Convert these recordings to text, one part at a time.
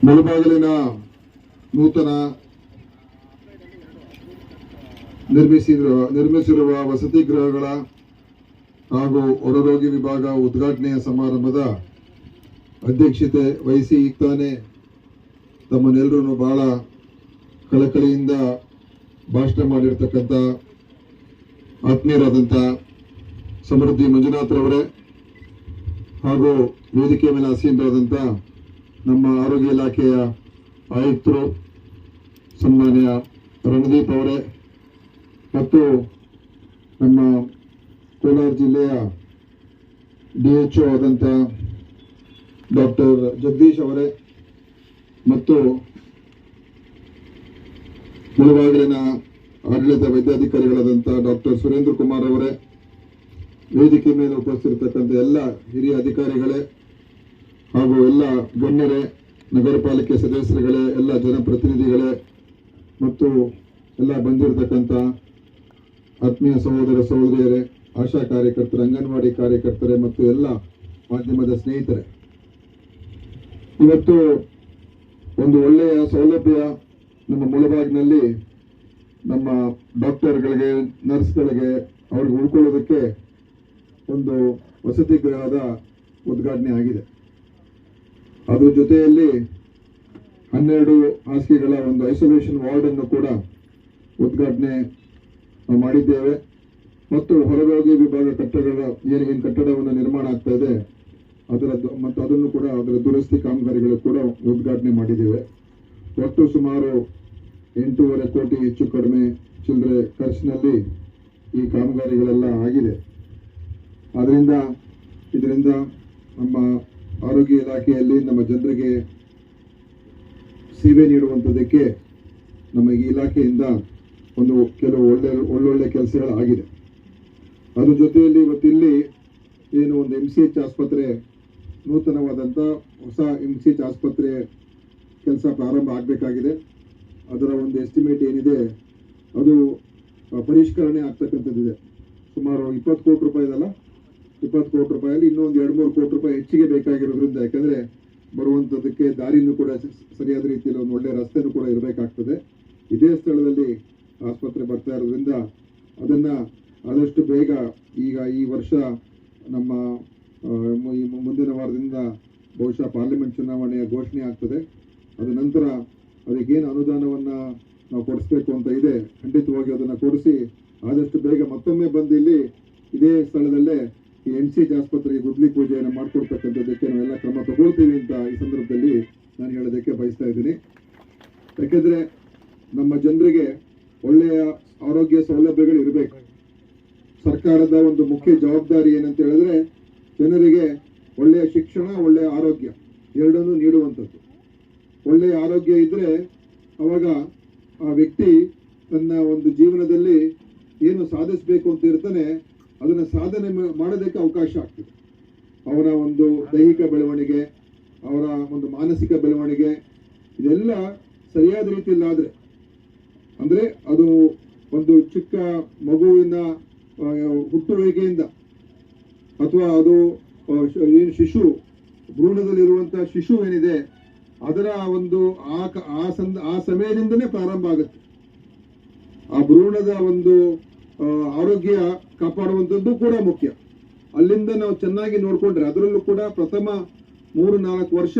ಮುಳಬಾಗಿಲಿನ ನೂತನ ನಿರ್ಮಿಸಿರುವ ನಿರ್ಮಿಸಿರುವ ವಸತಿ ಗೃಹಗಳ ಹಾಗೂ ಹೊರರೋಗಿ ವಿಭಾಗ ಉದ್ಘಾಟನೆಯ ಸಮಾರಂಭದ ಅಧ್ಯಕ್ಷತೆ ವಹಿಸಿ ಈಗ ತಾನೇ ತಮ್ಮನ್ನೆಲ್ಲರೂ ಬಹಳ ಕಳಕಳಿಯಿಂದ ಭಾಷಣ ಮಾಡಿರ್ತಕ್ಕಂಥ ಆತ್ಮೀಯರಾದಂಥ ಸಮೃದ್ಧಿ ಮಂಜುನಾಥ್ರವರೇ ಹಾಗೂ ವೇದಿಕೆ ಮೇಲೆ ಆಸೀನರಾದಂಥ ನಮ್ಮ ಆರೋಗ್ಯ ಇಲಾಖೆಯ ಆಯುಕ್ತರು ಸನ್ಮಾನ್ಯ ರಣದೀಪ್ ಅವರೇ ಮತ್ತು ನಮ್ಮ ಕೋಲಾರ ಜಿಲ್ಲೆಯ ಡಿ ಎಚ್ ಒ ಆದಂಥ ಡಾಕ್ಟರ್ ಜಗದೀಶ್ ಅವರೇ ಮತ್ತು ಮುಳುಬಾಗಿಲಿನ ಆಡಳಿತ ವೈದ್ಯಾಧಿಕಾರಿಗಳಾದಂಥ ಡಾಕ್ಟರ್ ಸುರೇಂದ್ರ ಕುಮಾರ್ ಅವರೇ, ವೇದಿಕೆ ಮೇಲೆ ಉಪಸ್ಥಿತಿರ್ತಕ್ಕಂಥ ಎಲ್ಲ ಹಿರಿಯ ಅಧಿಕಾರಿಗಳೇ ಹಾಗೂ ಎಲ್ಲ ಗಣ್ಯರೇ ನಗರ ಪಾಲಿಕೆ ಸದಸ್ಯರುಗಳೇ, ಎಲ್ಲ ಜನಪ್ರತಿನಿಧಿಗಳೇ ಮತ್ತು ಎಲ್ಲ ಬಂದಿರತಕ್ಕಂಥ ಆತ್ಮೀಯ ಸಹೋದರ ಸಹೋದರಿಯರೇ, ಆಶಾ ಕಾರ್ಯಕರ್ತರು, ಅಂಗನವಾಡಿ ಕಾರ್ಯಕರ್ತರೇ ಮತ್ತು ಎಲ್ಲ ಮಾಧ್ಯಮದ ಸ್ನೇಹಿತರೆ. ಇವತ್ತು ಒಂದು ಒಳ್ಳೆಯ ಸೌಲಭ್ಯ ನಮ್ಮ ಮುಳಬಾಗಿನಲ್ಲಿ ನಮ್ಮ ಡಾಕ್ಟರ್ಗಳಿಗೆ, ನರ್ಸ್ಗಳಿಗೆ ಅವ್ರಿಗೆ ಉಳ್ಕೊಳ್ಳೋದಕ್ಕೆ ಒಂದು ವಸತಿ ಗೃಹದ ಉದ್ಘಾಟನೆ ಆಗಿದೆ. ಅದ್ರ ಜೊತೆಯಲ್ಲಿ ಹನ್ನೆರಡು ಹಾಸಿಗೆಗಳ ಒಂದು ಐಸೋಲೇಷನ್ ವಾರ್ಡ್ ಅನ್ನು ಕೂಡ ಉದ್ಘಾಟನೆ ಮಾಡಿದ್ದೇವೆ. ಮತ್ತು ಹೊರರೋಗಿ ವಿಭಾಗ ಕಟ್ಟಡಗಳ ಏನು ಏನು ಕಟ್ಟಡವನ್ನು ನಿರ್ಮಾಣ ಆಗ್ತಾ ಇದೆ. ಅದರ ಮತ್ತು ಅದನ್ನು ಕೂಡ ಅದರ ದುರಸ್ತಿ ಕಾಮಗಾರಿಗಳು ಕೂಡ ಉದ್ಘಾಟನೆ ಮಾಡಿದ್ದೇವೆ. ಒಟ್ಟು ಸುಮಾರು ಎಂಟೂವರೆ ಕೋಟಿ ಹೆಚ್ಚು ಕಡಿಮೆ ಚಿಲ್ಲರೆ ಖರ್ಚಿನಲ್ಲಿ ಈ ಕಾಮಗಾರಿಗಳೆಲ್ಲ ಆಗಿದೆ. ಆದ್ದರಿಂದ ಇದರಿಂದ ನಮ್ಮ ಆರೋಗ್ಯ ಇಲಾಖೆಯಲ್ಲಿ ನಮ್ಮ ಜನರಿಗೆ ಸೇವೆ ನೀಡುವಂಥದ್ದಕ್ಕೆ ನಮ್ಮ ಇಲಾಖೆಯಿಂದ ಒಂದು ಕೆಲವು ಒಳ್ಳೆ ಒಳ್ಳೊಳ್ಳೆ ಕೆಲಸಗಳಾಗಿದೆ. ಅದ್ರ ಜೊತೆಯಲ್ಲಿ ಇವತ್ತಿಲ್ಲಿ ಏನು ಒಂದು ಎಂ ಸಿ ಎಚ್ ಆಸ್ಪತ್ರೆ ನೂತನವಾದಂಥ ಹೊಸ ಎಂ ಸಿ ಎಚ್ ಆಸ್ಪತ್ರೆ ಕೆಲಸ ಪ್ರಾರಂಭ ಆಗಬೇಕಾಗಿದೆ. ಅದರ ಒಂದು ಎಸ್ಟಿಮೇಟ್ ಏನಿದೆ, ಅದು ಪರಿಷ್ಕರಣೆ ಆಗ್ತಕ್ಕಂಥದ್ದಿದೆ. ಸುಮಾರು ಇಪ್ಪತ್ತು ಕೋಟಿ ರೂಪಾಯಿದಲ್ಲ ಇಪ್ಪತ್ತು ಕೋಟಿ ರೂಪಾಯಲ್ಲಿ ಇನ್ನೊಂದು ಎರಡು ಮೂರು ಕೋಟಿ ರೂಪಾಯಿ ಹೆಚ್ಚಿಗೆ ಬೇಕಾಗಿರೋದ್ರಿಂದ, ಯಾಕಂದ್ರೆ ಬರುವಂಥದ್ದಕ್ಕೆ ದಾರಿನೂ ಕೂಡ ಸರಿಯಾದ ರೀತಿಯಲ್ಲಿ ಒಂದು ಒಳ್ಳೆಯ ರಸ್ತೆನೂ ಕೂಡ ಇರಬೇಕಾಗ್ತದೆ. ಇದೇ ಸ್ಥಳದಲ್ಲಿ ಆಸ್ಪತ್ರೆ ಬರ್ತಾ ಇರೋದ್ರಿಂದ ಅದನ್ನ ಆದಷ್ಟು ಬೇಗ ಈಗ ಈ ವರ್ಷ ನಮ್ಮ ಮುಂದಿನ ವಾರದಿಂದ ಬಹುಶಃ ಪಾರ್ಲಿಮೆಂಟ್ ಚುನಾವಣೆಯ ಘೋಷಣೆ ಆಗ್ತದೆ. ಅದ ನಂತರ ಅದಕ್ಕೇನು ಅನುದಾನವನ್ನ ನಾವು ಕೊಡಿಸ್ಬೇಕು ಅಂತ ಇದೆ, ಖಂಡಿತವಾಗಿ ಅದನ್ನ ಕೊಡಿಸಿ ಆದಷ್ಟು ಬೇಗ ಮತ್ತೊಮ್ಮೆ ಬಂದು ಇಲ್ಲಿ ಇದೇ ಸ್ಥಳದಲ್ಲೇ ಈ ಸಿ ಎಚ್ ಆಸ್ಪತ್ರೆಗೆ ಗುದ್ದಲಿ ಪೂಜೆಯನ್ನು ಮಾಡಿಕೊಡ್ತಕ್ಕಂಥದ್ದಕ್ಕೆ ನಾವೆಲ್ಲ ಕ್ರಮ ತಗೊಳ್ತೀವಿ ಅಂತ ಈ ಸಂದರ್ಭದಲ್ಲಿ ನಾನು ಹೇಳೋದಕ್ಕೆ ಬಯಸ್ತಾ ಇದ್ದೀನಿ. ಯಾಕೆಂದ್ರೆ ನಮ್ಮ ಜನರಿಗೆ ಒಳ್ಳೆಯ ಆರೋಗ್ಯ ಸೌಲಭ್ಯಗಳು ಇರಬೇಕು. ಸರ್ಕಾರದ ಒಂದು ಮುಖ್ಯ ಜವಾಬ್ದಾರಿ ಏನಂತ ಹೇಳಿದ್ರೆ ಜನರಿಗೆ ಒಳ್ಳೆಯ ಶಿಕ್ಷಣ, ಒಳ್ಳೆಯ ಆರೋಗ್ಯ ಎರಡನ್ನೂ ನೀಡುವಂಥದ್ದು. ಒಳ್ಳೆಯ ಆರೋಗ್ಯ ಇದ್ರೆ ಅವಾಗ ಆ ವ್ಯಕ್ತಿ ತನ್ನ ಒಂದು ಜೀವನದಲ್ಲಿ ಏನು ಸಾಧಿಸಬೇಕು ಅಂತ ಇರ್ತಾನೆ ಅದನ್ನ ಸಾಧನೆ ಮಾಡೋದಕ್ಕೆ ಅವಕಾಶ ಆಗ್ತದೆ. ಅವರ ಒಂದು ದೈಹಿಕ ಬೆಳವಣಿಗೆ, ಅವರ ಒಂದು ಮಾನಸಿಕ ಬೆಳವಣಿಗೆ, ಇದೆಲ್ಲ ಸರಿಯಾದ ರೀತಿಯಲ್ಲಿ ಆದರೆ, ಅಂದ್ರೆ ಅದು ಒಂದು ಚಿಕ್ಕ ಮಗುವಿನ ಹುಟ್ಟುವಿಕೆಯಿಂದ ಅಥವಾ ಅದು ಏನು ಶಿಶು, ಭ್ರೂಣದಲ್ಲಿರುವಂಥ ಶಿಶು ಏನಿದೆ, ಅದರ ಒಂದು ಆ ಆ ಸಂದ, ಆ ಸಮಯದಿಂದನೇ ಪ್ರಾರಂಭ ಆಗುತ್ತೆ. ಆ ಭ್ರೂಣದ ಒಂದು ಆರೋಗ್ಯ ಕಾಪಾಡುವಂಥದ್ದು ಕೂಡ ಮುಖ್ಯ. ಅಲ್ಲಿಂದ ನಾವು ಚೆನ್ನಾಗಿ ನೋಡಿಕೊಂಡ್ರೆ ಅದರಲ್ಲೂ ಕೂಡ ಪ್ರಥಮ ಮೂರು ನಾಲ್ಕು ವರ್ಷ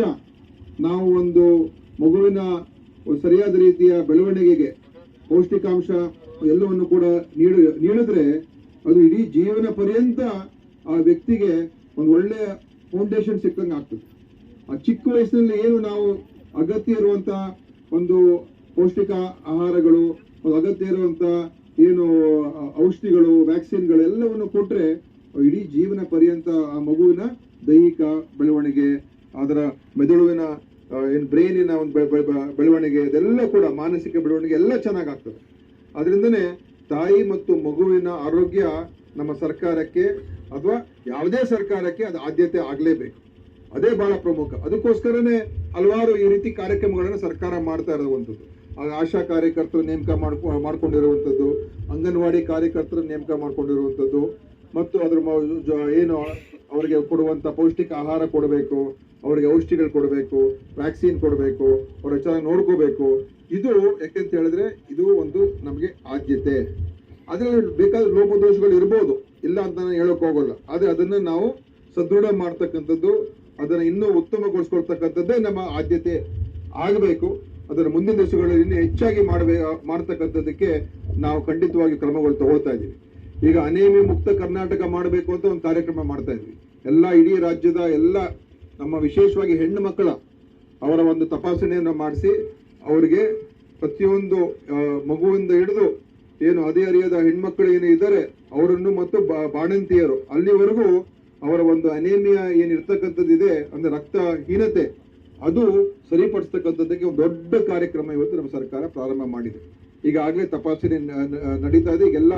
ನಾವು ಒಂದು ಮಗುವಿನ ಸರಿಯಾದ ರೀತಿಯ ಬೆಳವಣಿಗೆಗೆ ಪೌಷ್ಟಿಕಾಂಶ ಎಲ್ಲವನ್ನು ಕೂಡ ನೀಡಿ, ನೀಡಿದ್ರೆ ಅದು ಇಡೀ ಜೀವನ ಪರ್ಯಂತ ಆ ವ್ಯಕ್ತಿಗೆ ಒಂದು ಒಳ್ಳೆಯ ಫೌಂಡೇಶನ್ ಸಿಕ್ಕಂಗೆ ಆಗ್ತದೆ. ಆ ಚಿಕ್ಕ ವಯಸ್ಸಿನಲ್ಲಿ ಏನು ನಾವು ಅಗತ್ಯ ಇರುವಂತ ಒಂದು ಪೌಷ್ಟಿಕ ಆಹಾರಗಳು ಅಗತ್ಯ ಇರುವಂತ ಏನು ಔಷಧಿಗಳು ವ್ಯಾಕ್ಸಿನ್ಗಳು ಎಲ್ಲವನ್ನು ಕೊಟ್ಟರೆ ಇಡೀ ಜೀವನ ಪರ್ಯಂತ ಆ ಮಗುವಿನ ದೈಹಿಕ ಬೆಳವಣಿಗೆ, ಅದರ ಮೆದುಳುವಿನ ಏನು ಬ್ರೈನಿನ ಒಂದು ಬೆಳವಣಿಗೆ, ಅದೆಲ್ಲ ಕೂಡ ಮಾನಸಿಕ ಬೆಳವಣಿಗೆ ಎಲ್ಲ ಚೆನ್ನಾಗಾಗ್ತದೆ. ಅದರಿಂದನೇ ತಾಯಿ ಮತ್ತು ಮಗುವಿನ ಆರೋಗ್ಯ ನಮ್ಮ ಸರ್ಕಾರಕ್ಕೆ ಅಥವಾ ಯಾವುದೇ ಸರ್ಕಾರಕ್ಕೆ ಅದು ಆದ್ಯತೆ ಆಗಲೇಬೇಕು. ಅದೇ ಬಹಳ ಪ್ರಮುಖ. ಅದಕ್ಕೋಸ್ಕರನೇ ಹಲವಾರು ಈ ರೀತಿ ಕಾರ್ಯಕ್ರಮಗಳನ್ನು ಸರ್ಕಾರ ಮಾಡ್ತಾ ಇರುವಂಥದ್ದು. ಆಶಾ ಕಾರ್ಯಕರ್ತರು ನೇಮಕ ಮಾಡ್ಕೊ, ಮಾಡ್ಕೊಂಡಿರುವಂಥದ್ದು, ಅಂಗನವಾಡಿ ಕಾರ್ಯಕರ್ತರು ನೇಮಕ ಮಾಡ್ಕೊಂಡಿರುವಂಥದ್ದು, ಮತ್ತು ಅದ್ರ ಏನು ಅವರಿಗೆ ಕೊಡುವಂತ ಪೌಷ್ಟಿಕ ಆಹಾರ ಕೊಡಬೇಕು, ಅವರಿಗೆ ಔಷಧಿಗಳು ಕೊಡಬೇಕು, ವ್ಯಾಕ್ಸಿನ್ ಕೊಡಬೇಕು, ಅವ್ರ ಚೆನ್ನಾಗಿ ನೋಡ್ಕೋಬೇಕು. ಇದು ಯಾಕೆಂತ ಹೇಳಿದ್ರೆ, ಇದು ಒಂದು ನಮಗೆ ಆದ್ಯತೆ. ಅದರಲ್ಲಿ ಬೇಕಾದ ಲೋಪದೋಷಗಳು ಇರ್ಬೋದು. ಇಲ್ಲ ಅಂತ ನಾನು ಹೇಳಕ್ ಹೋಗಲ್ಲ. ಆದ್ರೆ ಅದನ್ನ ನಾವು ಸದೃಢ ಮಾಡ್ತಕ್ಕಂಥದ್ದು, ಅದನ್ನ ಇನ್ನೂ ಉತ್ತಮಗೊಳಿಸ್ಕೊಳ್ತಕ್ಕಂಥದ್ದೇ ನಮ್ಮ ಆದ್ಯತೆ ಆಗಬೇಕು. ಅದರ ಮುಂದಿನ ದಿವಸಗಳಲ್ಲಿ ಇನ್ನೂ ಹೆಚ್ಚಾಗಿ ಮಾಡಬೇ ಮಾಡ್ತಕ್ಕಂಥದ್ದಕ್ಕೆ ನಾವು ಖಂಡಿತವಾಗಿ ಕ್ರಮಗಳು ತಗೊಳ್ತಾ ಇದ್ದೀವಿ. ಈಗ ಅನೇಮಿ ಮುಕ್ತ ಕರ್ನಾಟಕ ಮಾಡಬೇಕು ಅಂತ ಒಂದು ಕಾರ್ಯಕ್ರಮ ಮಾಡ್ತಾ ಇದ್ವಿ. ಎಲ್ಲ ಇಡೀ ರಾಜ್ಯದ ಎಲ್ಲ ನಮ್ಮ ವಿಶೇಷವಾಗಿ ಹೆಣ್ಣು ಮಕ್ಕಳ ಅವರ ಒಂದು ತಪಾಸಣೆಯನ್ನು ಮಾಡಿಸಿ ಅವರಿಗೆ ಪ್ರತಿಯೊಂದು ಮಗುವಿಂದ ಹಿಡಿದು ಏನು ಅದೇ ಅರಿಯದ ಹೆಣ್ಮಕ್ಳು ಏನು ಇದ್ದಾರೆ, ಅವರನ್ನು ಮತ್ತು ಬಾಣಂತಿಯರು, ಅಲ್ಲಿವರೆಗೂ ಅವರ ಒಂದು ಅನೇಮಿಯಾ ಏನಿರ್ತಕ್ಕಂಥದ್ದಿದೆ, ಅಂದ್ರೆ ರಕ್ತಹೀನತೆ ಅದು ಸರಿಪಡಿಸ್ತಕ್ಕಂಥದ್ದಕ್ಕೆ ಒಂದು ದೊಡ್ಡ ಕಾರ್ಯಕ್ರಮ ಇವತ್ತು ನಮ್ಮ ಸರ್ಕಾರ ಪ್ರಾರಂಭ ಮಾಡಿದೆ. ಈಗಾಗಲೇ ತಪಾಸಣೆ ನಡೀತಾ ಇದೆ. ಈಗೆಲ್ಲ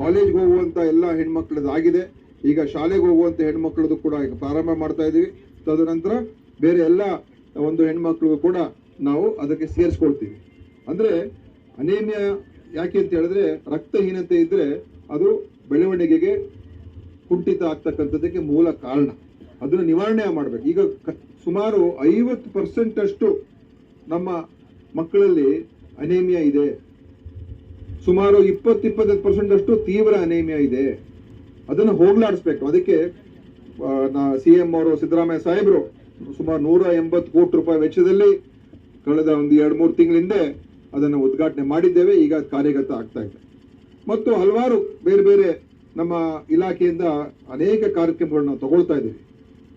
ಕಾಲೇಜ್ಗೆ ಹೋಗುವಂತ ಎಲ್ಲ ಹೆಣ್ಮಕ್ಳದ್ದು ಆಗಿದೆ. ಈಗ ಶಾಲೆಗೆ ಹೋಗುವಂತ ಹೆಣ್ಮಕ್ಳದ್ದು ಕೂಡ ಈಗ ಪ್ರಾರಂಭ ಮಾಡ್ತಾ ಇದ್ದೀವಿ ತದನಂತರ ಬೇರೆ ಎಲ್ಲ ಒಂದು ಹೆಣ್ಮಕ್ಳಿಗೂ ಕೂಡ ನಾವು ಅದಕ್ಕೆ ಸೇರಿಸ್ಕೊಳ್ತೀವಿ. ಅಂದ್ರೆ ಅನೇಮಿಯಾ ಯಾಕೆ ಅಂತ ಹೇಳಿದ್ರೆ ರಕ್ತಹೀನತೆ ಇದ್ದರೆ ಅದು ಬೆಳವಣಿಗೆಗೆ ಕುಂಠಿತ ಆಗ್ತಕ್ಕಂಥದ್ದಕ್ಕೆ ಮೂಲ ಕಾರಣ. ಅದನ್ನು ನಿವಾರಣೆ ಮಾಡಬೇಕು. ಈಗ ಸುಮಾರು ಐವತ್ತು ಪರ್ಸೆಂಟ್ ಅಷ್ಟು ನಮ್ಮ ಮಕ್ಕಳಲ್ಲಿ ಅನೇಮಿಯಾ ಇದೆ. ಸುಮಾರು ಇಪ್ಪತ್ತು ಇಪ್ಪತ್ತೈದು ಪರ್ಸೆಂಟ್ ಅಷ್ಟು ತೀವ್ರ ಅನೇಮಿಯಾ ಇದೆ. ಅದನ್ನು ಹೋಗ್ಲಾಡಿಸ್ಬೇಕು. ಅದಕ್ಕೆ ಸಿ ಎಂ ಅವರು, ಸಿದ್ದರಾಮಯ್ಯ ಸಾಹೇಬರು ಸುಮಾರು ನೂರ ಎಂಬತ್ತು ಕೋಟಿ ರೂಪಾಯಿ ವೆಚ್ಚದಲ್ಲಿ ಕಳೆದ ಒಂದು ಎರಡು ಮೂರು ತಿಂಗಳ ಹಿಂದೆ ಅದನ್ನು ಉದ್ಘಾಟನೆ ಮಾಡಿದ್ದೇವೆ. ಈಗ ಕಾರ್ಯಗತ ಆಗ್ತಾ ಇದೆ. ಮತ್ತು ಹಲವಾರು ಬೇರೆ ಬೇರೆ ನಮ್ಮ ಇಲಾಖೆಯಿಂದ ಅನೇಕ ಕಾರ್ಯಕ್ರಮಗಳನ್ನ ನಾವು ತಗೊಳ್ತಾ ಇದ್ದೀವಿ.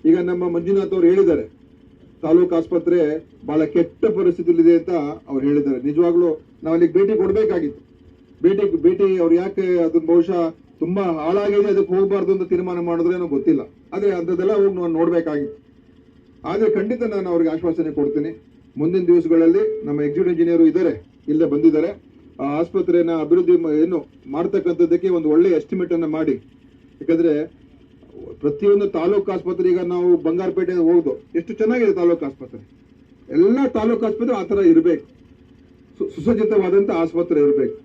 ಈಗ ನಮ್ಮ ಮಂಜುನಾಥ್ ಅವರು ಹೇಳಿದ್ದಾರೆ, ತಾಲೂಕು ಆಸ್ಪತ್ರೆ ಬಹಳ ಕೆಟ್ಟ ಪರಿಸ್ಥಿತಿಯಲ್ಲಿದೆ ಅಂತ ಅವ್ರು ಹೇಳಿದ್ದಾರೆ. ನಿಜವಾಗ್ಲೂ ನಾವು ಅಲ್ಲಿಗೆ ಭೇಟಿ ಕೊಡಬೇಕಾಗಿತ್ತು. ಭೇಟಿ ಭೇಟಿ ಅವ್ರು ಯಾಕೆ ಅದನ್ನ ಬಹುಶಃ ತುಂಬಾ ಹಾಳಾಗಿದೆ, ಅದಕ್ಕೆ ಹೋಗಬಾರ್ದು ಅಂತ ತೀರ್ಮಾನ ಮಾಡಿದ್ರೇನೋ ಗೊತ್ತಿಲ್ಲ. ಆದ್ರೆ ಅಂಥದ್ದೆಲ್ಲ ಹೋಗಿ ನಾವು ನೋಡ್ಬೇಕಾಗಿತ್ತು. ಆದ್ರೆ ಖಂಡಿತ ನಾನು ಅವ್ರಿಗೆ ಆಶ್ವಾಸನೆ ಕೊಡ್ತೀನಿ. ಮುಂದಿನ ದಿವಸಗಳಲ್ಲಿ ನಮ್ಮ ಎಕ್ಸಿಕ್ಯೂಟಿವ್ ಇಂಜಿನಿಯರ್ ಇದ್ದಾರೆ ಇಲ್ಲೇ ಬಂದಿದ್ದಾರೆ. ಆ ಆಸ್ಪತ್ರೆನ ಅಭಿವೃದ್ಧಿ ಏನು ಮಾಡ್ತಕ್ಕಂಥದ್ದಕ್ಕೆ ಒಂದು ಒಳ್ಳೆ ಎಸ್ಟಿಮೇಟ್ ಅನ್ನ ಮಾಡಿ. ಯಾಕಂದ್ರೆ ಪ್ರತಿಯೊಂದು ತಾಲೂಕು ಆಸ್ಪತ್ರೆ ಈಗ ನಾವು ಬಂಗಾರಪೇಟೆ ಹೋಗುದು, ಎಷ್ಟು ಚೆನ್ನಾಗಿದೆ ತಾಲೂಕು ಆಸ್ಪತ್ರೆ. ಎಲ್ಲ ತಾಲೂಕು ಆಸ್ಪತ್ರೆ ಆ ಥರ ಇರಬೇಕು. ಸುಸಜ್ಜಿತವಾದಂಥ ಆಸ್ಪತ್ರೆ ಇರಬೇಕು.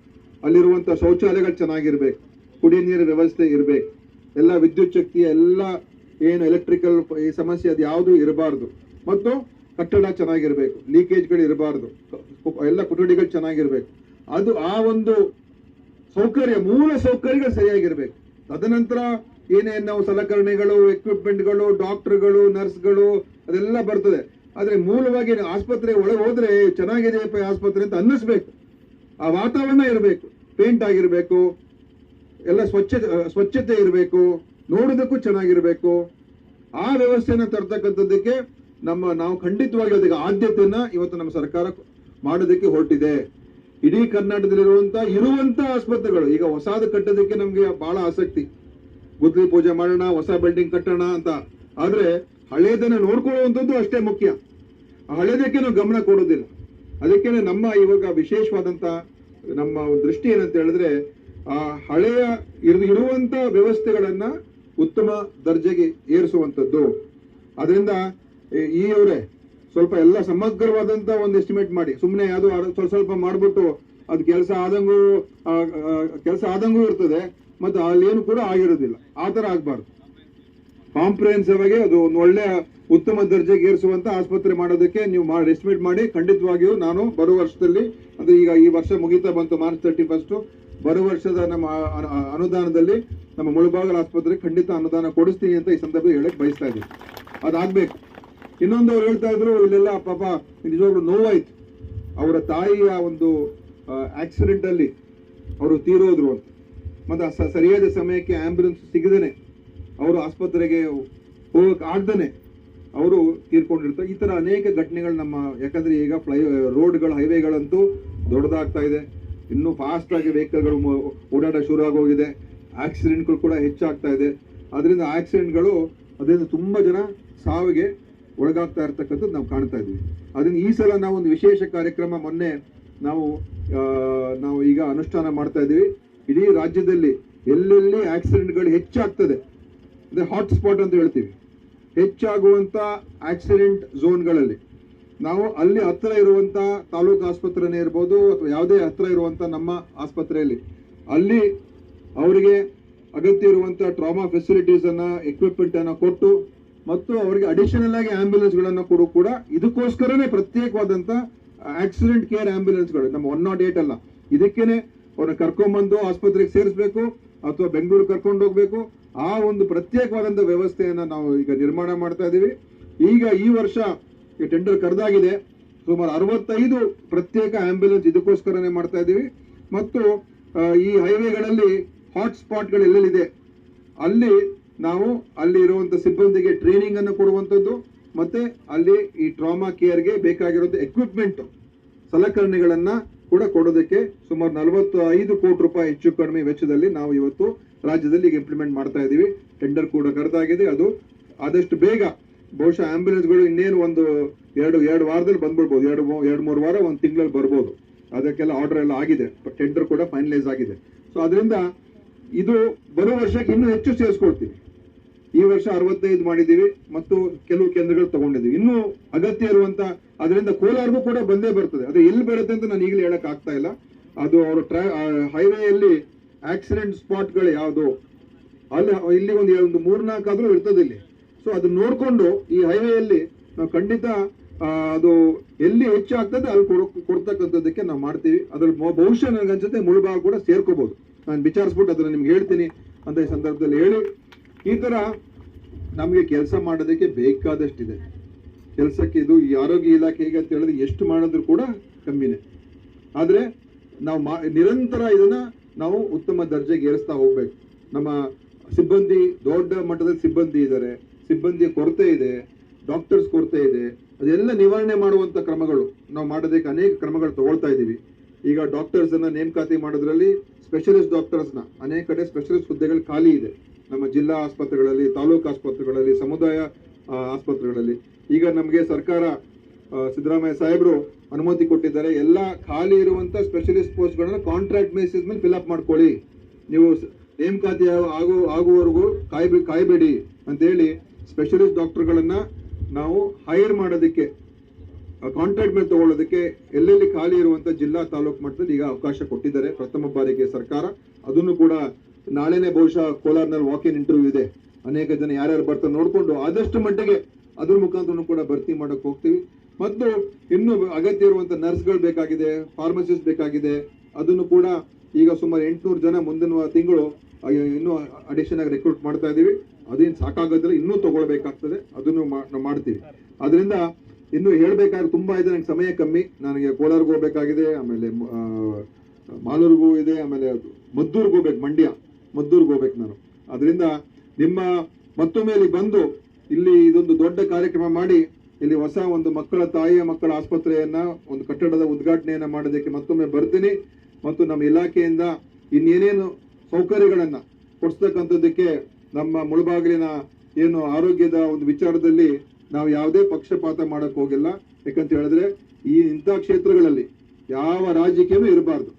ಅಲ್ಲಿರುವಂಥ ಶೌಚಾಲಯಗಳು ಚೆನ್ನಾಗಿರ್ಬೇಕು. ಕುಡಿಯ ನೀರಿನ ವ್ಯವಸ್ಥೆ ಇರಬೇಕು. ಎಲ್ಲ ವಿದ್ಯುತ್ ಶಕ್ತಿ ಎಲ್ಲ ಏನು ಎಲೆಕ್ಟ್ರಿಕಲ್ ಈ ಸಮಸ್ಯೆ ಅದು ಯಾವುದು ಇರಬಾರ್ದು. ಮತ್ತು ಕಟ್ಟಡ ಚೆನ್ನಾಗಿರ್ಬೇಕು. ಲೀಕೇಜ್ಗಳು ಇರಬಾರ್ದು. ಎಲ್ಲ ಕೊಠಡಿಗಳು ಚೆನ್ನಾಗಿರ್ಬೇಕು. ಅದು ಆ ಒಂದು ಸೌಕರ್ಯ, ಮೂಲ ಸೌಕರ್ಯಗಳು ಸರಿಯಾಗಿರ್ಬೇಕು. ತದನಂತರ ಏನೇನು ನಾವು ಸಲಕರಣೆಗಳು ಎಕ್ವಿಪ್ಮೆಂಟ್ಗಳು ಡಾಕ್ಟರ್ಗಳು ನರ್ಸ್ಗಳು ಅದೆಲ್ಲ ಬರ್ತದೆ. ಆದರೆ ಮೂಲವಾಗಿ ಆಸ್ಪತ್ರೆ ಒಳಗೆ ಹೋದ್ರೆ ಚೆನ್ನಾಗಿದೆ ಆಸ್ಪತ್ರೆ ಅಂತ ಅನ್ನಿಸ್ಬೇಕು. ಆ ವಾತಾವರಣ ಇರಬೇಕು ಪೇಂಟ್ ಆಗಿರಬೇಕು, ಎಲ್ಲ ಸ್ವಚ್ಛ, ಸ್ವಚ್ಛತೆ ಇರಬೇಕು, ನೋಡೋದಕ್ಕೂ ಚೆನ್ನಾಗಿರಬೇಕು. ಆ ವ್ಯವಸ್ಥೆನ ತರ್ತಕ್ಕಂಥದ್ದಕ್ಕೆ ನಮ್ಮ, ನಾವು ಖಂಡಿತವಾಗಿ ಅದಕ್ಕೆ ಆದ್ಯತೆಯನ್ನ ಇವತ್ತು ನಮ್ಮ ಸರ್ಕಾರ ಮಾಡೋದಕ್ಕೆ ಹೊರಟಿದೆ. ಇಡೀ ಕರ್ನಾಟಕದಲ್ಲಿರುವಂಥ ಇರುವಂತ ಆಸ್ಪತ್ರೆಗಳು, ಈಗ ಹೊಸಾದ ಕಟ್ಟೋದಕ್ಕೆ ನಮಗೆ ಬಹಳ ಆಸಕ್ತಿ. ಗುದ್ಲಿ ಪೂಜೆ ಮಾಡೋಣ, ಹೊಸ ಬಿಲ್ಡಿಂಗ್ ಕಟ್ಟೋಣ ಅಂತ. ಆದ್ರೆ ಹಳೇದನ್ನ ನೋಡ್ಕೊಳ್ಳುವಂಥದ್ದು ಅಷ್ಟೇ ಮುಖ್ಯ. ಹಳೇದಕ್ಕೆ ನಾವು ಗಮನ ಕೊಡೋದಿಲ್ಲ ಅದಕ್ಕೆ ನಮ್ಮ ಇವಾಗ ವಿಶೇಷವಾದಂತ ನಮ್ಮ ದೃಷ್ಟಿ ಏನಂತ ಹೇಳಿದ್ರೆ, ಆ ಹಳೆಯ ಇರು- ಇರುವಂತ ವ್ಯವಸ್ಥೆಗಳನ್ನ ಉತ್ತಮ ದರ್ಜೆಗೆ ಏರಿಸುವಂಥದ್ದು. ಅದರಿಂದ ಈ ಅವರೇ ಸ್ವಲ್ಪ ಎಲ್ಲ ಸಮಗ್ರವಾದಂತ ಒಂದು ಎಸ್ಟಿಮೇಟ್ ಮಾಡಿ. ಸುಮ್ಮನೆ ಅದು ಸ್ವಲ್ಪ ಸ್ವಲ್ಪ ಮಾಡ್ಬಿಟ್ಟು ಅದು ಕೆಲಸ ಆದಂಗೂ ಕೆಲಸ ಆದಂಗೂ ಇರ್ತದೆ, ಮತ್ತು ಅಲ್ಲೇನು ಕೂಡ ಆಗಿರೋದಿಲ್ಲ. ಆ ಥರ ಆಗಬಾರ್ದು. ಕಾಂಪ್ರಿಹೆನ್ಸಿವ್ ಆಗಿ ಅದು ಒಂದು ಒಳ್ಳೆ ಉತ್ತಮ ದರ್ಜೆಗೆ ಏರಿಸುವಂತ ಆಸ್ಪತ್ರೆ ಮಾಡೋದಕ್ಕೆ ನೀವು ಮಾಡಿ ಎಸ್ಟಿಮೇಟ್ ಮಾಡಿ, ಖಂಡಿತವಾಗಿಯೂ ನಾನು ಬರುವ ವರ್ಷದಲ್ಲಿ, ಅದು ಈಗ ಈ ವರ್ಷ ಮುಗಿತಾ ಬಂತು, ಮಾರ್ಚ್ ತರ್ಟಿ ಫಸ್ಟು ಬರುವ ವರ್ಷದ ನಮ್ಮ ಅನುದಾನದಲ್ಲಿ ನಮ್ಮ ಮುಳಬಾಗಲ ಆಸ್ಪತ್ರೆಗೆ ಖಂಡಿತ ಅನುದಾನ ಕೊಡಿಸ್ತೀನಿ ಅಂತ ಈ ಸಂದರ್ಭದಲ್ಲಿ ಹೇಳಕ್ ಬಯಸ್ತಾ ಇದ್ದೀನಿ. ಅದಾಗಬೇಕು. ಇನ್ನೊಂದು ಅವ್ರು ಹೇಳ್ತಾ ಇದ್ರು, ಇಲ್ಲೆಲ್ಲ ಪಾಪ ನಿಜವಾಗ್ಲೂ ನೋವಾಯ್ತು. ಅವರ ತಾಯಿಯ ಒಂದು ಆಕ್ಸಿಡೆಂಟ್ ಅಲ್ಲಿ ಅವರು ತೀರೋದ್ರು ಅಂತ. ಮತ್ತೆ ಆ ಸರಿಯಾದ ಸಮಯಕ್ಕೆ ಆಂಬ್ಯುಲೆನ್ಸ್ ಸಿಗದೇ ಅವರು ಆಸ್ಪತ್ರೆಗೆ ಹೋಗಕ್ ಆಗ್ದೇನೆ ಅವರು ತೀರ್ಕೊಂಡಿರ್ತಾರೆ ಈ ಥರ ಅನೇಕ ಘಟನೆಗಳು ನಮ್ಮ, ಯಾಕಂದ್ರೆ ಈಗ ಫ್ಲೈ, ರೋಡ್ಗಳು, ಹೈವೇಗಳಂತೂ ದೊಡ್ಡದಾಗ್ತಾ ಇದೆ. ಇನ್ನೂ ಫಾಸ್ಟ್ ಆಗಿ ವೆಹಿಕಲ್ಗಳು ಓಡಾಟ ಶುರು ಆಗೋಗಿದೆ ಆಕ್ಸಿಡೆಂಟ್ಗಳು ಕೂಡ ಹೆಚ್ಚಾಗ್ತಾ ಇದೆ. ಅದರಿಂದ ಆಕ್ಸಿಡೆಂಟ್ಗಳು ಅದರಿಂದ ತುಂಬಾ ಜನ ಸಾವಿಗೆ ಒಳಗಾಗ್ತಾ ಇರ್ತಕ್ಕಂಥದ್ದು ನಾವು ಕಾಣ್ತಾ ಇದ್ದೀವಿ. ಅದರಿಂದ ಈ ಸಲ ನಾವು ಒಂದು ವಿಶೇಷ ಕಾರ್ಯಕ್ರಮ ಮೊನ್ನೆ ನಾವು ನಾವು ಈಗ ಅನುಷ್ಠಾನ ಮಾಡ್ತಾ ಇದ್ದೀವಿ. ಇಡೀ ರಾಜ್ಯದಲ್ಲಿ ಎಲ್ಲೆಲ್ಲಿ ಆಕ್ಸಿಡೆಂಟ್ಗಳು ಹೆಚ್ಚಾಗ್ತದೆ ಅಂದರೆ ಹಾಟ್ಸ್ಪಾಟ್ ಅಂತ ಹೇಳ್ತೀವಿ. ಹೆಚ್ಚಾಗುವಂಥ ಆಕ್ಸಿಡೆಂಟ್ ಝೋನ್ಗಳಲ್ಲಿ. ನಾವು ಅಲ್ಲಿ ಹತ್ತಿರ ಇರುವಂಥ ತಾಲೂಕು ಆಸ್ಪತ್ರೆನೇ ಇರ್ಬೋದು, ಅಥವಾ ಯಾವುದೇ ಹತ್ರ ಇರುವಂಥ ನಮ್ಮ ಆಸ್ಪತ್ರೆಯಲ್ಲಿ, ಅಲ್ಲಿ ಅವರಿಗೆ ಅಗತ್ಯ ಇರುವಂಥ ಟ್ರಾಮಾ ಫೆಸಿಲಿಟೀಸನ್ನು ಎಕ್ವಿಪ್ಮೆಂಟನ್ನು ಕೊಟ್ಟು, ಮತ್ತು ಅವರಿಗೆ ಅಡಿಷನಲ್ ಆಗಿ ಆಂಬ್ಯುಲೆನ್ಸ್ಗಳನ್ನು ಕೊಡು ಕೂಡ ಇದಕ್ಕೋಸ್ಕರನೇ ಪ್ರತ್ಯೇಕವಾದಂತ ಆಕ್ಸಿಡೆಂಟ್ ಕೇರ್ ಆಂಬ್ಯುಲೆನ್ಸ್ಗಳು ನಮ್ಮ ಒನ್ ನಾಟ್ ಏಟ್ ಅಲ್ಲ. ಇದಕ್ಕೇನೆ ಅವ್ರನ್ನ ಕರ್ಕೊಂಡ್ಬಂದು ಆಸ್ಪತ್ರೆಗೆ ಸೇರಿಸಬೇಕು ಅಥವಾ ಬೆಂಗಳೂರು ಕರ್ಕೊಂಡು ಹೋಗಬೇಕು. ಆ ಒಂದು ಪ್ರತ್ಯೇಕವಾದಂಥ ವ್ಯವಸ್ಥೆಯನ್ನು ನಾವು ಈಗ ನಿರ್ಮಾಣ ಮಾಡ್ತಾ ಇದ್ದೀವಿ ಈಗ ಈ ವರ್ಷ ಈ ಟೆಂಡರ್ ಕರೆದಾಗಿದೆ. ಸುಮಾರು ಅರವತ್ತೈದು ಪ್ರತ್ಯೇಕ ಆಂಬ್ಯುಲೆನ್ಸ್ ಇದಕ್ಕೋಸ್ಕರನೇ ಮಾಡ್ತಾ ಇದ್ದೀವಿ ಮತ್ತು ಈ ಹೈವೇಗಳಲ್ಲಿ ಹಾಟ್ ಸ್ಪಾಟ್ಗಳು ಎಲ್ಲೆಲ್ಲಿದೆ? ಅಲ್ಲಿ ನಾವು, ಅಲ್ಲಿ ಇರುವಂಥ ಸಿಬ್ಬಂದಿಗೆ ಟ್ರೈನಿಂಗ್ ಅನ್ನು ಕೊಡುವಂಥದ್ದು ಮತ್ತೆ ಅಲ್ಲಿ ಈ ಟ್ರಾಮಾ ಕೇರ್ಗೆ ಬೇಕಾಗಿರೋದು ಎಕ್ವಿಪ್ಮೆಂಟ್ ಸಲಕರಣೆಗಳನ್ನ ಕೂಡ ಕೊಡೋದಕ್ಕೆ ಸುಮಾರು ನಲವತ್ತು ಐದು ಕೋಟಿ ರೂಪಾಯಿ ಹೆಚ್ಚು ಕಡಿಮೆ ವೆಚ್ಚದಲ್ಲಿ ನಾವು ಇವತ್ತು ರಾಜ್ಯದಲ್ಲಿ ಈಗ ಇಂಪ್ಲಿಮೆಂಟ್ ಮಾಡ್ತಾ ಇದ್ದೀವಿ ಟೆಂಡರ್ ಕೂಡ ಕರೆದಾಗಿದೆ. ಅದು ಆದಷ್ಟು ಬೇಗ ಬಹುಶಃ ಆಂಬ್ಯುಲೆನ್ಸ್ಗಳು ಇನ್ನೇನು ಒಂದು ಎರಡು ಎರಡು ವಾರದಲ್ಲಿ ಬಂದ್ಬಿಡ್ಬೋದು. ಎರಡು ಎರಡು ಮೂರು ವಾರ, ಒಂದು ತಿಂಗಳಲ್ಲಿ ಬರ್ಬೋದು. ಅದಕ್ಕೆಲ್ಲ ಆರ್ಡರ್ ಎಲ್ಲ ಆಗಿದೆ. ಟೆಂಡರ್ ಕೂಡ ಫೈನಲೈಸ್ ಆಗಿದೆ. ಸೊ ಅದರಿಂದ ಇದು ಬರುವ ವರ್ಷಕ್ಕೆ ಇನ್ನೂ ಹೆಚ್ಚು ಸೇರಿಸ್ಕೊಳ್ತೀವಿ. ಈ ವರ್ಷ ಅರವತ್ತೈದು ಮಾಡಿದ್ದೀವಿ ಮತ್ತು ಕೆಲವು ಕೇಂದ್ರಗಳು ತಗೊಂಡಿದ್ದೀವಿ. ಇನ್ನೂ ಅಗತ್ಯ ಇರುವಂತ ಅದರಿಂದ ಕೋಲಾರ್ಗೂ ಕೂಡ ಬಂದೇ ಬರ್ತದೆ. ಅದು ಎಲ್ಲಿ ಬರುತ್ತೆ ಅಂತ ನಾನು ಈಗಲೇ ಹೇಳಕ್ ಆಗ್ತಾ ಇಲ್ಲ. ಅದು ಅವರು ಟ್ರಾ ಹೈವೇಯಲ್ಲಿ ಆಕ್ಸಿಡೆಂಟ್ ಸ್ಪಾಟ್ಗಳು ಯಾವುದು? ಅಲ್ಲಿ, ಇಲ್ಲಿ ಒಂದು ಒಂದು ಮೂರ್ನಾಲ್ಕಾದ್ರೂ ಇರ್ತದೆ ಇಲ್ಲಿ. ಸೊ ಅದನ್ನ ನೋಡ್ಕೊಂಡು ಈ ಹೈವೇಯಲ್ಲಿ ನಾವು ಖಂಡಿತ ಅದು ಎಲ್ಲಿ ಹೆಚ್ಚಾಗ್ತದೆ ಅಲ್ಲಿ ಕೊಡ, ಕೊಡ್ತಕ್ಕಂಥದ್ದಕ್ಕೆ ನಾವು ಮಾಡ್ತೀವಿ. ಅದ್ರ ಬಹುಶಃ ನನಗೆ ಅನ್ಸುತ್ತೆ ಮುಳುಬಾಗ ಕೂಡ ಸೇರ್ಕೋಬಹುದು ನಾನು ವಿಚಾರಿಸ್ಬಿಟ್ಟು ಅದನ್ನ ನಿಮ್ಗೆ ಹೇಳ್ತೀನಿ ಅಂತ ಈ ಸಂದರ್ಭದಲ್ಲಿ ಹೇಳಿ. ಈ ತರ ನಮಗೆ ಕೆಲಸ ಮಾಡೋದಕ್ಕೆ ಬೇಕಾದಷ್ಟಿದೆ. ಕೆಲಸಕ್ಕೆ ಇದು ಈ ಆರೋಗ್ಯ ಇಲಾಖೆ ಹೇಗೆ ಅಂತ ಹೇಳಿದ್ರೆ ಎಷ್ಟು ಮಾಡಿದ್ರು ಕೂಡ ಕಮ್ಮಿನೇ. ಆದರೆ ನಾವು ಮಾ, ನಿರಂತರ ಇದನ್ನ ನಾವು ಉತ್ತಮ ದರ್ಜೆಗೆ ಏರಿಸ್ತಾ ಹೋಗ್ಬೇಕು. ನಮ್ಮ ಸಿಬ್ಬಂದಿ, ದೊಡ್ಡ ಮಟ್ಟದಲ್ಲಿ ಸಿಬ್ಬಂದಿ ಇದ್ದಾರೆ ಸಿಬ್ಬಂದಿಯ ಕೊರತೆ ಇದೆ ಡಾಕ್ಟರ್ಸ್ ಕೊರತೆ ಇದೆ, ಅದೆಲ್ಲ ನಿವಾರಣೆ ಮಾಡುವಂಥ ಕ್ರಮಗಳು. ನಾವು ಮಾಡೋದಕ್ಕೆ ಅನೇಕ ಕ್ರಮಗಳು ತಗೊಳ್ತಾ ಇದ್ದೀವಿ. ಈಗ ಡಾಕ್ಟರ್ಸನ್ನು ನೇಮಕಾತಿ ಮಾಡೋದ್ರಲ್ಲಿ ಸ್ಪೆಷಲಿಸ್ಟ್ ಡಾಕ್ಟರ್ಸ್ನ ಅನೇಕ ಕಡೆ ಸ್ಪೆಷಲಿಸ್ಟ್ ಹುದ್ದೆಗಳು ಖಾಲಿ ಇದೆ. ನಮ್ಮ ಜಿಲ್ಲಾ ಆಸ್ಪತ್ರೆಗಳಲ್ಲಿ, ತಾಲೂಕು ಆಸ್ಪತ್ರೆಗಳಲ್ಲಿ, ಸಮುದಾಯ ಆಸ್ಪತ್ರೆಗಳಲ್ಲಿ. ಈಗ ನಮಗೆ ಸರ್ಕಾರ ಸಿದ್ದರಾಮಯ್ಯ ಸಾಹೇಬರು ಅನುಮತಿ ಕೊಟ್ಟಿದ್ದಾರೆ. ಎಲ್ಲ ಖಾಲಿ ಇರುವಂತ ಸ್ಪೆಷಲಿಸ್ಟ್ ಪೋಸ್ಟ್ಗಳನ್ನು ಕಾಂಟ್ರಾಕ್ಟ್ ಬೇಸಿಸ್ ಮೇಲೆ ಫಿಲ್ ಅಪ್ ಮಾಡ್ಕೊಳ್ಳಿ. ನೀವು ನೇಮಕಾತಿ ಆಗೋ- ಆಗೋ, ಆಗುವವರೆಗೂ ಕಾಯ್ಬೇ, ಕಾಯಬೇಡಿ ಅಂತ ಹೇಳಿ ಸ್ಪೆಷಲಿಸ್ಟ್ ಡಾಕ್ಟರ್ಗಳನ್ನು ನಾವು ಹೈರ್ ಮಾಡೋದಕ್ಕೆ ಕಾಂಟ್ರಾಕ್ಟ್ ಮೇಲೆ ತಗೊಳ್ಳೋದಕ್ಕೆ ಎಲ್ಲೆಲ್ಲಿ ಖಾಲಿ ಇರುವಂತ ಜಿಲ್ಲಾ ತಾಲೂಕು ಮಟ್ಟದಲ್ಲಿ ಈಗ ಅವಕಾಶ ಕೊಟ್ಟಿದ್ದಾರೆ. ಪ್ರಥಮ ಬಾರಿಗೆ ಸರ್ಕಾರ. ಅದನ್ನು ಕೂಡ ನಾಳೆನೆ ಬಹುಶಃ ಕೋಲಾರ್ನಲ್ಲಿ ವಾಕ್ ಇನ್ ಇಂಟರ್ವ್ಯೂ ಇದೆ. ಅನೇಕ ಜನ ಯಾರ್ಯಾರು ಬರ್ತಾರೆ ನೋಡಿಕೊಂಡು ಆದಷ್ಟು ಮಟ್ಟಿಗೆ ಅದ್ರ ಮುಖಾಂತರ ಕೂಡ ಭರ್ತಿ ಮಾಡೋಕೆ ಹೋಗ್ತೀವಿ. ಮತ್ತು ಇನ್ನು ಅಗತ್ಯ ಇರುವಂತ ನರ್ಸ್ಗಳು ಬೇಕಾಗಿದೆ ಫಾರ್ಮಸಿಸ್ಟ್ ಬೇಕಾಗಿದೆ, ಅದನ್ನು ಕೂಡ ಈಗ ಸುಮಾರು ಎಂಟುನೂರು ಜನ ಮುಂದಿನ ತಿಂಗಳು ಇನ್ನೂ ಅಡಿಷನ್ ಆಗಿ ರೆಕ್ರೂಟ್ ಮಾಡ್ತಾ ಇದ್ದೀವಿ ಅದೇನು ಸಾಕಾಗೋದಿಲ್ಲ, ಇನ್ನೂ ತಗೊಳ್ಬೇಕಾಗ್ತದೆ, ಅದನ್ನು ಮಾಡ್ತೀವಿ. ಅದರಿಂದ ಇನ್ನು ಹೇಳ್ಬೇಕಾದ್ರೆ ತುಂಬಾ ಇದೆ ನನಗೆ ಸಮಯ ಕಮ್ಮಿ. ನನಗೆ ಕೋಲಾರ್ಗೆ ಹೋಗ್ಬೇಕಾಗಿದೆ, ಆಮೇಲೆ ಮಾಲೂರ್ಗೂ ಇದೆ, ಆಮೇಲೆ ಮದ್ದೂರ್ಗೆ ಹೋಗ್ಬೇಕು, ಮಂಡ್ಯ. ಮದ್ದೂರ್ಗೆ ಹೋಗ್ಬೇಕು ನಾನು. ಅದರಿಂದ ನಿಮ್ಮ ಮತ್ತೊಮ್ಮೆ ಇಲ್ಲಿ ಬಂದು ಇಲ್ಲಿ ಇದೊಂದು ದೊಡ್ಡ ಕಾರ್ಯಕ್ರಮ ಮಾಡಿ ಇಲ್ಲಿ ಹೊಸ ಒಂದು ಮಕ್ಕಳ ತಾಯಿಯ ಮಕ್ಕಳ ಆಸ್ಪತ್ರೆಯನ್ನ, ಒಂದು ಕಟ್ಟಡದ ಉದ್ಘಾಟನೆಯನ್ನ ಮಾಡೋದಕ್ಕೆ ಮತ್ತೊಮ್ಮೆ ಬರ್ತೀನಿ. ಮತ್ತು ನಮ್ಮ ಇಲಾಖೆಯಿಂದ ಇನ್ನೇನೇನು ಸೌಕರ್ಯಗಳನ್ನ ಕೊಡಿಸ್ತಕ್ಕಂಥದ್ದಕ್ಕೆ ನಮ್ಮ ಮುಳಬಾಗಿಲಿನ ಏನು ಆರೋಗ್ಯದ ಒಂದು ವಿಚಾರದಲ್ಲಿ ನಾವು ಯಾವುದೇ ಪಕ್ಷಪಾತ ಮಾಡಕ್ ಹೋಗಿಲ್ಲ. ಯಾಕಂತ ಹೇಳಿದ್ರೆ ಈ ಇಂಥ ಕ್ಷೇತ್ರಗಳಲ್ಲಿ ಯಾವ ರಾಜಕೀಯನೂ ಇರಬಾರ್ದು.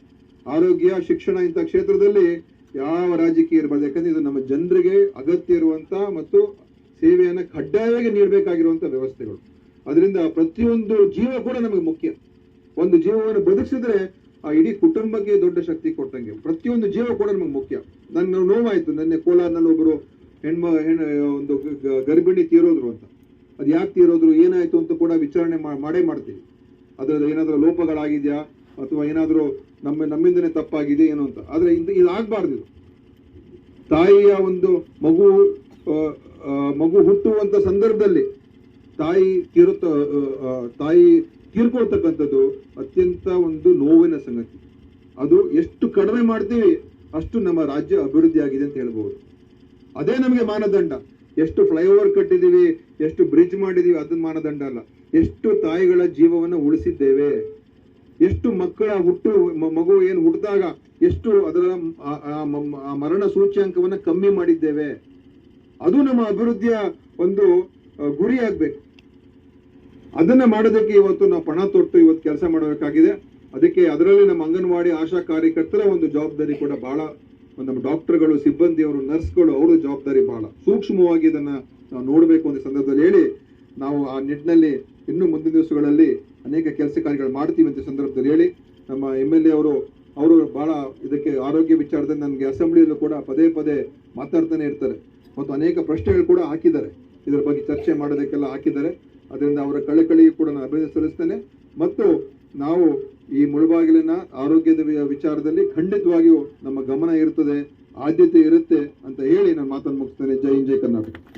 ಆರೋಗ್ಯ, ಶಿಕ್ಷಣ ಇಂಥ ಕ್ಷೇತ್ರದಲ್ಲಿ ಯಾವ ರಾಜಕೀಯ ಇರಬಾರ್ದು? ಯಾಕಂದ್ರೆ ಇದು ನಮ್ಮ ಜನರಿಗೆ ಅಗತ್ಯ ಇರುವಂತ ಮತ್ತು ಸೇವೆಯನ್ನು ಕಡ್ಡಾಯವಾಗಿ ನೀಡಬೇಕಾಗಿರುವಂತ ವ್ಯವಸ್ಥೆಗಳು. ಅದರಿಂದ ಪ್ರತಿಯೊಂದು ಜೀವ ಕೂಡ ನಮಗೆ ಮುಖ್ಯ. ಒಂದು ಜೀವವನ್ನು ಬದುಕಿಸಿದ್ರೆ ಆ ಇಡೀ ಕುಟುಂಬಕ್ಕೆ ದೊಡ್ಡ ಶಕ್ತಿ ಕೊಟ್ಟಂಗೆ. ಪ್ರತಿಯೊಂದು ಜೀವ ಕೂಡ ನಮಗೆ ಮುಖ್ಯ. ನನ್ನ ನೋವಾಯ್ತು. ನನ್ನ ಕೋಲಾರ್ನಲ್ಲಿ ಒಬ್ಬರು ಹೆಣ್ಮ, ಹೆಣ್ಣು, ಒಂದು ಗರ್ಭಿಣಿ ತೀರೋದ್ರು ಅಂತ. ಅದು ಯಾಕೆ ತೀರೋದ್ರು? ಏನಾಯ್ತು ಅಂತ ಕೂಡ ವಿಚಾರಣೆ ಮಾಡೇ ಮಾಡ್ತೀವಿ. ಅದರ ಏನಾದರೂ ಲೋಪಗಳಾಗಿದೆಯಾ? ಅಥವಾ ಏನಾದ್ರೂ ನಮ್ಮ ನಮ್ಮಿಂದನೇ ತಪ್ಪಾಗಿದೆ ಏನು ಅಂತ. ಆದರೆ ಇದು ಇದಾಗಬಾರ್ದು ಇದು. ತಾಯಿಯ ಒಂದು ಮಗು ಮಗು ಹುಟ್ಟುವಂತ ಸಂದರ್ಭದಲ್ಲಿ ತಾಯಿ ತೀರುತ್ತ ತಾಯಿ ತೀರ್ಕೊಳ್ತಕ್ಕಂಥದ್ದು ಅತ್ಯಂತ ಒಂದು ನೋವಿನ ಸಂಗತಿ. ಅದು ಎಷ್ಟು ಕಡಿಮೆ ಮಾಡ್ತೀವಿ ಅಷ್ಟು ನಮ್ಮ ರಾಜ್ಯ ಅಭಿವೃದ್ಧಿ ಆಗಿದೆ ಅಂತ ಹೇಳ್ಬೋದು. ಅದೇ ನಮಗೆ ಮಾನದಂಡ. ಎಷ್ಟು ಫ್ಲೈಓವರ್ ಕಟ್ಟಿದೀವಿ ಎಷ್ಟು ಬ್ರಿಡ್ಜ್ ಮಾಡಿದೀವಿ ಅದನ್ನ ಮಾನದಂಡ ಅಲ್ಲ. ಎಷ್ಟು ತಾಯಿಗಳ ಜೀವವನ್ನು ಉಳಿಸಿದ್ದೇವೆ. ಎಷ್ಟು ಮಕ್ಕಳ ಹುಟ್ಟು ಮಗು ಏನು ಹುಟ್ಟಿದಾಗ ಎಷ್ಟು ಅದರ ಮರಣ ಸೂಚ್ಯಾಂಕವನ್ನ ಕಮ್ಮಿ ಮಾಡಿದ್ದೇವೆ. ಅದು ನಮ್ಮ ಅಭಿವೃದ್ಧಿಯ ಒಂದು ಗುರಿಯಾಗಬೇಕು ಅದನ್ನ ಮಾಡೋದಕ್ಕೆ ಇವತ್ತು ನಾವು ಪಣ ತೊಟ್ಟು ಇವತ್ತು ಕೆಲಸ ಮಾಡಬೇಕಾಗಿದೆ. ಅದಕ್ಕೆ ಅದರಲ್ಲಿ ನಮ್ಮ ಅಂಗನವಾಡಿ ಆಶಾ ಕಾರ್ಯಕರ್ತರ ಒಂದು ಜವಾಬ್ದಾರಿ ಕೂಡ ಬಹಳ, ನಮ್ಮ ಡಾಕ್ಟರ್ಗಳು, ಸಿಬ್ಬಂದಿಯವರು, ನರ್ಸ್ಗಳು, ಅವರು ಜವಾಬ್ದಾರಿ ಬಹಳ. ಸೂಕ್ಷ್ಮವಾಗಿ ಇದನ್ನ ನಾವು ನೋಡಬೇಕು ಅಂತ ಸಂದರ್ಭದಲ್ಲಿ ಹೇಳಿ, ನಾವು ಆ ನಿಟ್ಟಿನಲ್ಲಿ ಇನ್ನು ಮುಂದಿನ ದಿವಸಗಳಲ್ಲಿ ಅನೇಕ ಕೆಲಸ ಕಾರ್ಯಗಳು ಮಾಡ್ತೀವಿ ಅಂತ ಸಂದರ್ಭದಲ್ಲಿ ಹೇಳಿ ನಮ್ಮ ಎಂ ಎಲ್ ಎ ಅವರು ಅವರು ಬಹಳ ಇದಕ್ಕೆ ಆರೋಗ್ಯ ವಿಚಾರದಲ್ಲಿ ನನಗೆ ಅಸೆಂಬ್ಲಿಯಲ್ಲೂ ಕೂಡ ಪದೇ ಪದೇ ಮಾತಾಡ್ತಾನೆ ಇರ್ತಾರೆ. ಮತ್ತು ಅನೇಕ ಪ್ರಶ್ನೆಗಳು ಕೂಡ ಹಾಕಿದ್ದಾರೆ. ಇದರ ಬಗ್ಗೆ ಚರ್ಚೆ ಮಾಡೋದಕ್ಕೆಲ್ಲ ಹಾಕಿದ್ದಾರೆ. ಅದರಿಂದ ಅವರ ಕಳಕಳಿಗೆ ಕೂಡ ನಾನು ಅಭಿನಂದನೆ ಸಲ್ಲಿಸ್ತೇನೆ. ಮತ್ತು ನಾವು ಈ ಮುಳುಬಾಗಿಲಿನ ಆರೋಗ್ಯದ ವಿಚಾರದಲ್ಲಿ ಖಂಡಿತವಾಗಿಯೂ ನಮ್ಮ ಗಮನ ಇರ್ತದೆ, ಆದ್ಯತೆ ಇರುತ್ತೆ ಅಂತ ಹೇಳಿ ನಾನು ಮಾತನ್ನು ಮುಗಿಸ್ತೇನೆ. ಜೈ ಜೈ ಕರ್ನಾಟಕ.